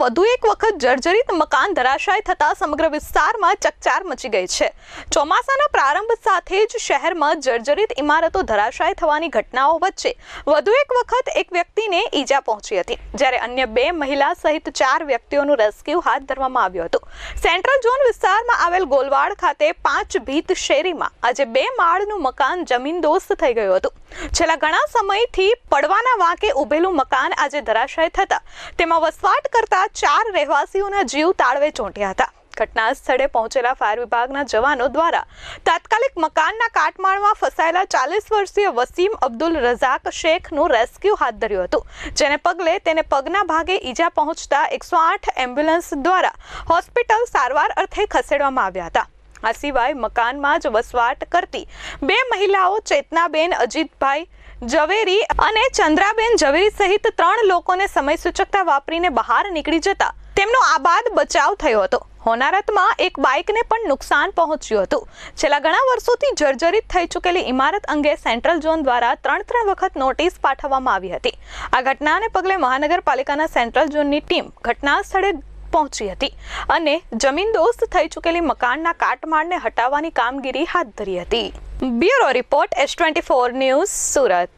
વધુ એક વખત જર્જરિત મકાન ધરાશાય થતા સમગ્ર વિસ્તારમાં ચકચાર મચી ગઈ છે. ચોમાસાના પ્રારંભ સાથે જ શહેરમાં જર્જરિત ઇમારતો ધરાશાય થવાની ઘટનાઓ વચ્ચે વધુ એક વખત એક વ્યક્તિને ઈજા પહોંચી હતી, જ્યારે અન્ય બે મહિલા સહિત ચાર વ્યક્તિઓનું રેસ્ક્યુ હાથ ધરવામાં આવ્યું હતું. સેન્ટ્રલ ઝોન વિસ્તારમાં આવેલ ગોલવાડ ખાતે પાંચ ભીત શેરીમાં આજે બે માળનું મકાન જમીનદોસ્ત થઈ ગયું હતું. છેલ્લા ઘણા સમયથી પડવાના વાંકે ઉભેલું મકાન આજે ધરાશય થતા. તેમાં વસવાટ કરતા ચાર રહેવાસીઓના જીવ તાળવે ચોંટ્યા હતા. ઘટના સ્થળે પહોંચેલા ફાયર વિભાગના જવાનો દ્વારા તાત્કાલિક મકાનના કાટમાળમાં ફસાયેલા ચાલીસ વર્ષીય વસીમ અબ્દુલ રઝાક શેખનું રેસ્ક્યુ હાથ ધર્યું હતું, જેને પગલે તેને પગના ભાગે ઈજા પહોંચતા એકસો આઠ એમ્બ્યુલન્સ દ્વારા હોસ્પિટલ સારવાર અર્થે ખસેડવામાં આવ્યા હતા. આ સિવાય મકાનમાં જ વસવાટ કરતી. બે મહિલાઓ, ચેતનાબેન, અજીતભાઈ ઝવેરી અને ચંદ્રાબેન ઝવેરી સહિત ત્રણ લોકોને સમય સૂચકતા વાપરીને બહાર નીકળી જતા. તેમનો આબાદ બચાવ થયો હતો. હોનારતમાં એક બાઇકને પણ નુકસાન પહોંચ્યું હતું. છેલ્લા ઘણા વર્ષોથી જર્જરિત થઈ ચૂકેલી ઇમારત અંગે સેન્ટ્રલ ઝોન દ્વારા ત્રણ ત્રણ વખત નોટિસ પાઠવવામાં આવી હતી. આ ઘટનાને પગલે મહાનગરપાલિકાના સેન્ટ્રલ ઝોનની ટીમ ઘટના સ્થળે પહોંચી હતી અને જમીનદોસ્ત થઈ ચૂકેલી મકાનના કાટમાળને હટાવવાની કામગીરી હાથ ધરી હતી. Bureau report S twenty four news Surat.